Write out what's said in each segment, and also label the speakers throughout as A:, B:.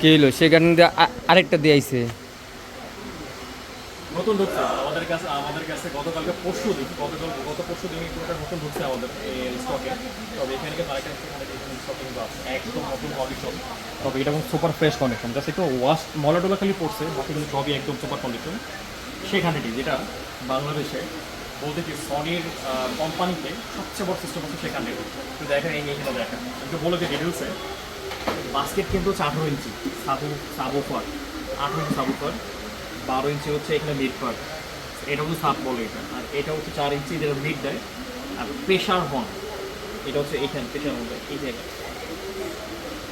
A: কি হলো সেখানে দিয়ে আরেকটা দিয়ে আইছে।
B: নতুন ঢুকছে। আমাদের কাছে আমাদের কাছে গতকালকে পরশু দিন গতকাল গত পরশু দিন পুরোটা নতুন ঢুকছে আমাদের স্টকে তবে এখানে কিন্তু আরেকটা এখানে স্টকে একদম নতুন কন্ডিশন তবে এটা কিন্তু সুপার ফ্রেশ কন্ডিশন জাস্ট একটু ওয়াশ মলাটোলা খালি পড়ছে বাকি কিন্তু সবই একদম সুপার কন্ডিশন সেখানেটি যেটা বাংলাদেশে বলতে কি সনির কোম্পানিতে সবচেয়ে বড় সিস্টেম হচ্ছে সেখানে দেখেন, এই এইখানে দেখেন। একটু বলে দিই ডিটেলসে বাস্কেট কিন্তু হচ্ছে আঠেরো ইঞ্চি সাবু সাবুফার আঠেরো ইঞ্চি সাবুফার বারো ইঞ্চি হচ্ছে এখানে মিড ফার এটা হচ্ছে সাপ বলে এটা, আর এটা হচ্ছে চার ইঞ্চি যেটা মিড দেয়, আর প্রেশার হর্ন এটা হচ্ছে এইখানে প্রেশার হর্ন এই জায়গায়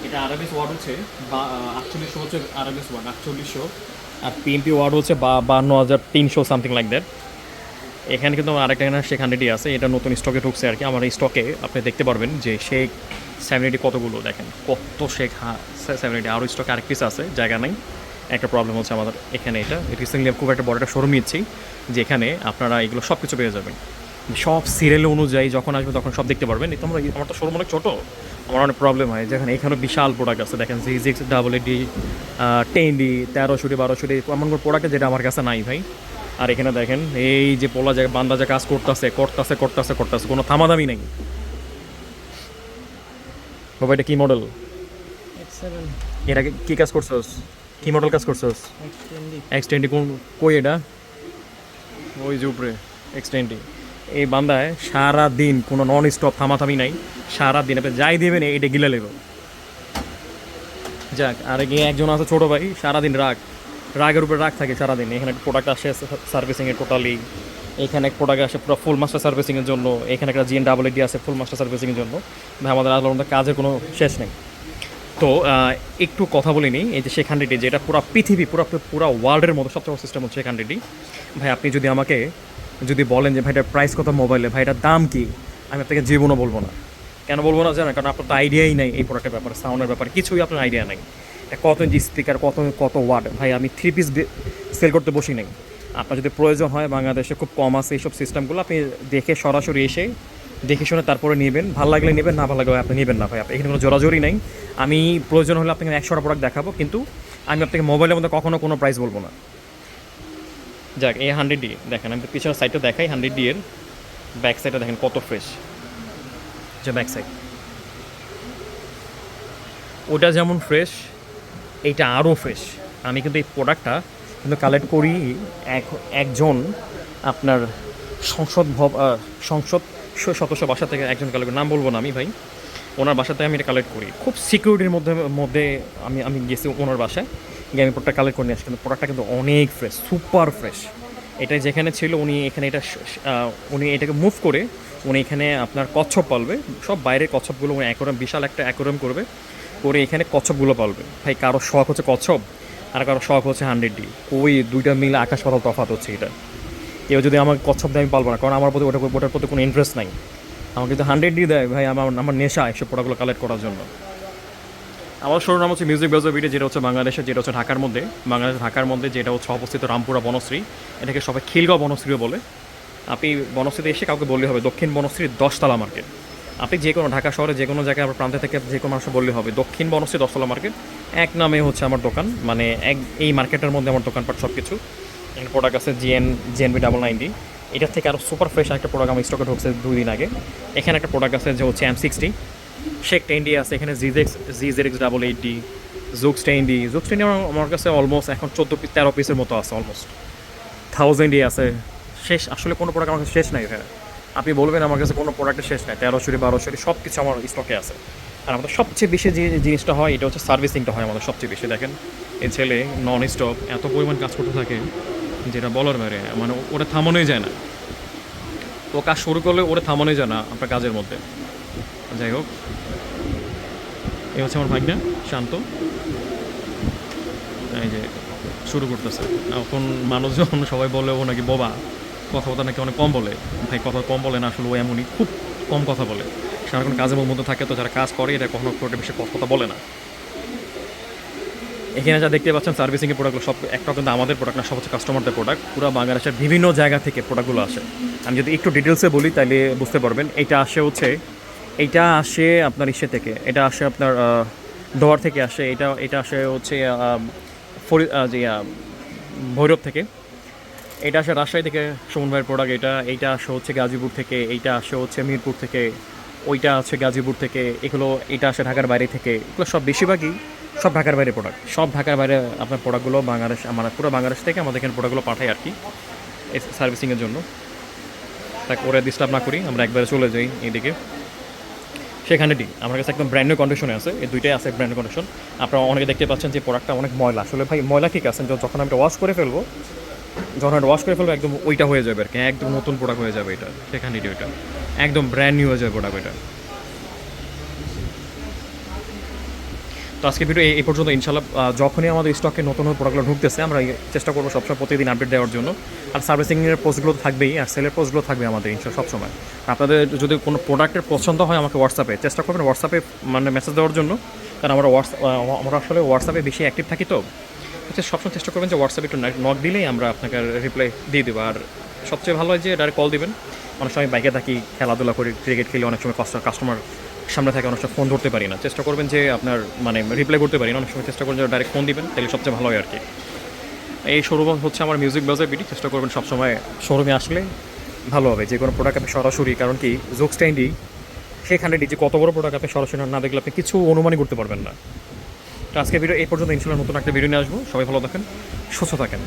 B: এটা। আরএমএস ওয়ার্ড হচ্ছে বা আটচল্লিশশো হচ্ছে আরএমএস ওয়ার্ড আটচল্লিশশো, আর পিএমপি ওয়ার্ড হচ্ছে বা, বান্ন হাজার তিনশো সামথিং লাইক দ্যাট এখানে কিন্তু আমার আরেকটা এখানে শেখ আছে, এটা নতুন স্টকে ঢুকছে আর কি। আমার এই স্টকে আপনি দেখতে পারবেন যে শেখ সেভেন্টি কতগুলো, দেখেন কত শেখ সেভেন্টি আরও স্টকে আরেক পিস আছে, জায়গা নেই। একটা প্রবলেম হচ্ছে আমাদের এখানে এটা। রিসেন্টলি খুব একটা বড় একটা শোরুম নিচ্ছি যে এখানে আপনারা এগুলো সব কিছু পেয়ে যাবেন। সব সিরিয়াল অনুযায়ী যখন আসবে তখন সব দেখতে পারবেন। এই তো আমরা আমার তো শোরুম অনেক ছোটো। আমার অনেক প্রবলেম হয়। যেখানে এখানে বিশাল প্রোডাক্ট আছে। দেখেন জি jigs double D ten D তেরোশো ডি বারোশো ডি এমন কোনো প্রোডাক্ট যেটা আমার কাছে নাই ভাই। আর এখানে দেখেন এই যে পোলা জায়গা বান্দা যে কাজ করতেছে করতেছে করতেছে করতেছে কোনো থামাদামি নেই। বাবা এটা কি মডেল এর আগে কি কাজ করছস? কি মডেল কাজ করছস? এক্সটেন্ডি কোন কই এটা? ওই যে উপরে। এক্সটেন্ডি এই বান্দায় সারা দিন কোনো নন স্টপ থামাথামি নাই। সারা দিন আপনি যাই দেবেন এটা গিলে লেব যাক আর একজন আছে ছোটো ভাই সারাদিন রাগ। রাগের উপরে রাগ থাকে সারাদিন। এখানে একটা প্রোডাক্ট আসে সার্ভিসিংয়ের টোটালি এখানে এক প্রোডাক্ট আসে পুরো ফুল মাস্টার সার্ভিসিংয়ের জন্য। এখানে একটা জিএন ডাবল ডি আছে ফুল মাস্টার সার্ভিসিংয়ের জন্য। ভাই, আমাদের আলাদা কাজের কোনো শেষ নেই। তো একটু কথা বলে নিই। এই যে শেখ যেটা পুরো পৃথিবী, পুরো পুরো ওয়ার্ল্ডের মতো সবচেয়ে বড় সিস্টেম হচ্ছে শেখ ভাই, আপনি যদি আমাকে, যদি বলেন যে, ভাই, এটার প্রাইস কত মোবাইলে ভাই, এটার দাম কি? আমি আপনাকে জীবনও বলব না। কেন বলব না জানেন? কারণ আপনার তো আইডিয়াই নেই এই প্রোডাক্টের ব্যাপারে সাউন্ডের ব্যাপারে। কিছুই আপনার আইডিয়া নেই। কত ইঞ্চি স্পিকার কত কত ওয়াট ভাই, আমি থ্রি পিস সেল করতে বসি নেই। আপনার যদি প্রয়োজন হয়, বাংলাদেশে খুব কম আছে এইসব সিস্টেমগুলো আপনি দেখে সরাসরি এসে দেখে শুনে তারপরে নেবেন। ভালো লাগলে নেবেন, না ভালো লাগলে আপনি নেবেন না ভাই। আপনি এখানে কোনো জোরাজোরি নেই। আমি প্রয়োজন হলে আপনাকে একশোটা প্রোডাক্ট দেখাবো, কিন্তু আমি আপনাকে মোবাইলের মধ্যে কখনো কোনো প্রাইস বলব না। যাক, এই হান্ড্রেড ডি দেখেন, আমি পিছনের সাইডটা দেখাই হান্ড্রেড ডি এর ব্যাক সাইডটা দেখেন কত ফ্রেশ যে ব্যাক সাইড ওটা যেমন ফ্রেশ এইটা আরও ফ্রেশ আমি কিন্তু এই প্রোডাক্টটা কিন্তু কালেক্ট করি এক, একজন আপনার সংসদ ভব সংসদ সদস্য বাসা থেকে একজন কালেক্ট নাম বলব না আমি ভাই। ওনার বাসাতে আমি এটা কালেক্ট করি। খুব সিকিউরিটির মধ্যে মধ্যে আমি আমি গেছি ওনার বাসায়। গিয়ে আমি প্রোডাক্টটা কালেক্ট করে নিয়ে আসি। কিন্তু প্রোডাক্টটা কিন্তু অনেক ফ্রেশ সুপার ফ্রেশ এটা যেখানে ছিল উনি এখানে এটা উনি এটাকে মুভ করে, উনি এখানে আপনার কচ্ছপ পালবে। সব বাইরের কচ্ছপগুলো উনি অ্যাকোরাম বিশাল একটা অ্যাকোরাম করবে। করে এখানে কচ্ছপগুলো পালবে। ভাই, কারও শখ হচ্ছে কচ্ছপ, আর কারও শখ হচ্ছে হান্ড্রেড ডি ওই দুইটা মিলে আকাশ পাতাল তফাত হচ্ছে এটা। কেউ যদি আমাকে কচ্ছপ দেয় আমি পারব না, কারণ আমার প্রতি ওটা ওটার প্রতি কোনো ইন্টারেস্ট নাই। আমাকে যদি হান্ড্রেড ডি দেয়, ভাই, আমার আমার নেশা এসব প্রোডাক্টগুলো কালেক্ট করার জন্য। আমার শোরুম নাম হচ্ছে মিউজিক বেজো ভিডিও যেটা হচ্ছে বাংলাদেশে যেটা হচ্ছে ঢাকার মধ্যে। বাংলাদেশ ঢাকার মধ্যে যেটা হচ্ছে অবস্থিত রামপুরা বনশ্রী। এটাকে সবাই খিলগাঁও বনশ্রীও বলে। আপনি বনশ্রীতে এসে কাউকে বললে হবে, দক্ষিণ বনশ্রীর দশতলা মার্কেট আপনি যে কোনো ঢাকা শহরে যে কোনো জায়গায় আমার প্রান্তে থেকে যে কোনো মানুষ বললে হবে। দক্ষিণ বনশ্রী দশতলা মার্কেট এক নামে হচ্ছে আমার দোকান। মানে এক এই মার্কেটের মধ্যে আমার দোকানপাট সব কিছু প্রোডাক্ট আছে জিএন জিএনবি ডাবল নাইনটি এটার থেকে আরও সুপার ফ্রেশ একটা প্রোডাক্ট আমার স্টকে ঢুকছে দুই দিন আগে। এখানে একটা প্রোডাক্ট আছে যে হচ্ছে এম সিক্সটি শেক টেন্ডি আছে, এখানে জিজেক্স জিজেক্স ডাবল এইট ডি জুক্স টেন্ডি জুক্স টেন্ডি আমার কাছে অলমোস্ট এখন চোদ্দ পিস তেরো পিসের মতো আছে অলমোস্ট থাউজেন্ডই আছে। শেষ আসলে কোনো প্রোডাক্ট আমার কাছে শেষ নাই এখানে আপনি বলবেন আমার কাছে কোনো প্রোডাক্টের শেষ নাই তেরোশোটি বারোশোটি সব কিছু আমার স্টকে আছে। আর আমাদের সবচেয়ে বেশি যে জিনিসটা হয়, এটা হচ্ছে সার্ভিসিংটা হয় আমাদের সবচেয়ে বেশি। দেখেন, এই ছেলে নন স্টপ এত পরিমাণ কাজ করতে থাকে, যেটা বলার মেরে মানে ওটা থামানোই যায় না। ও কাজ শুরু করলে ওটা থামানোই যায় না আপনার কাজের মধ্যে। যাই হোক, এই হচ্ছে আমার ভাগ্না, শান্ত। এই যে শুরু করতেছে। এখন মানুষজন সবাই বলে ও নাকি বোবা। কথাবার্তা নাকি অনেক কম বলে। ভাই, কথা কম বলে না, আসলে ও এমনই খুব কম কথা বলে। সারাক্ষণ কাজের মধ্যে থাকে, তো যারা কাজ করে এটা কখনো করে বেশি কথা বলে না। এখানে যা দেখতে পাচ্ছেন সার্ভিসিংয়ের প্রোডাক্টগুলো সব একটা কিন্তু আমাদের প্রোডাক্ট না, সব হচ্ছে কাস্টমারদের প্রোডাক্ট পুরো বাংলাদেশের বিভিন্ন জায়গা থেকে প্রোডাক্টগুলো আসে। আমি যদি একটু ডিটেলসে বলি তাহলে বুঝতে পারবেন। এটা আসে হচ্ছে এইটা আসে আপনার ইসে থেকে, এটা আসে আপনার দোয়ার থেকে আসে, এটা এটা আসে হচ্ছে ফরি- যে ভৈরব থেকে। এটা আসে রাজশাহী থেকে সুমন ভাইয়ের প্রোডাক্ট এটা, এইটা আসে হচ্ছে গাজীপুর থেকে, এইটা আসে হচ্ছে মিরপুর থেকে, ওইটা আছে গাজীপুর থেকে, এগুলো, এটা আসে ঢাকার বাইরে থেকে, এগুলো সব বেশিরভাগই সব ঢাকার বাইরে প্রোডাক্ট সব ঢাকার বাইরে আপনার প্রোডাক্টগুলো বাংলাদেশ, আমার পুরো বাংলাদেশ থেকে আমাদের এখানে প্রোডাক্টগুলো পাঠায় আর কি সার্ভিসিংয়ের জন্য। তাকে, ওরা ডিস্টার্ব না করি, আমরা একবারে চলে যাই এইদিকে। সেখানে ডি আমার কাছে একদম ব্র্যান্ড কন্ডিশনে আছে, এই দুইটাই আছে ব্র্যান্ড কন্ডিশন আপনারা অনেকে দেখতে পাচ্ছেন যে প্রোডাক্টটা অনেক ময়লা, আসলে ভাই ময়লা ঠিক আছে, যখন আমি ওয়াশ করে ফেলব যখন এটা ওয়াশ করে ফেলব, একদম ওইটা হয়ে যাবে আর কি, একদম নতুন প্রোডাক্ট হয়ে যাবে এটা, সেখানে ওইটা। একদম ব্র্যান্ড নিউ হয়ে যাবে প্রোডাক্ট এটা। তো আজকে ভিডিও এই- পর্যন্ত ইনশাল্লাহ যখনই আমাদের স্টকে নতুন নতুন প্রোডাক্টগুলো ঢুকতেছে, আমরা চেষ্টা করব সবসময় প্রতিদিন আপডেট দেওয়ার জন্য। আর সার্ভিসিংয়ের পোস্টগুলো তো থাকবেই, আর সেলের পোস্টগুলো থাকবে আমাদের ইনশাল্লাহ সবসময়। আপনাদের যদি কোনো প্রোডাক্টের পছন্দ হয়, আমাকে হোয়াটসঅ্যাপে চেষ্টা করবেন হোয়াটসঅ্যাপে মানে মেসেজ দেওয়ার জন্য। কারণ আমরা হোয়াটসঅ্যাপ আমরা আসলে হোয়াটসঅ্যাপে বেশি অ্যাক্টিভ থাকি তো। হচ্ছে সবসময় চেষ্টা করবেন যে হোয়াটসঅ্যাপে একটু নক দিলেই আমরা আপনাকে রিপ্লাই দিয়ে দেবো। আর সবচেয়ে ভালো হয় যে ডাইরেক্ট কল দিবেন। অনেক সময় বাইকে থাকি, খেলাধুলা করি ক্রিকেট খেলি, অনেক সময় কাস্টমার সামনে থাকে, অনেক সময় ফোন ধরতে পারি না। চেষ্টা করবেন যে আপনার মানে রিপ্লাই করতে পারি না। অনেক সময় চেষ্টা করবেন যে ডাইরেক্ট ফোন দিবেন, তাহলে সবচেয়ে ভালো হয় আর কি। এই শোরুম হচ্ছে আমার মিউজিক বাজার বিটি চেষ্টা করবেন সবসময় শোরুমে আসলে ভালো হবে। যে কোনো প্রোডাক্ট আপনি সরাসরি, কারণ কি জোক স্ট্যান্ডই সেখানে যে কত বড় প্রোডাক্ট আপনি সরাসরি না দেখলে আপনি কিছু অনুমানই করতে পারবেন না। তো আজকে ভিডিও এই পর্যন্ত। ইনশাল্লাহ নতুন একটা ভিডিও নিয়ে আসব। সবাই ভালো থাকেন, সুস্থ থাকেন।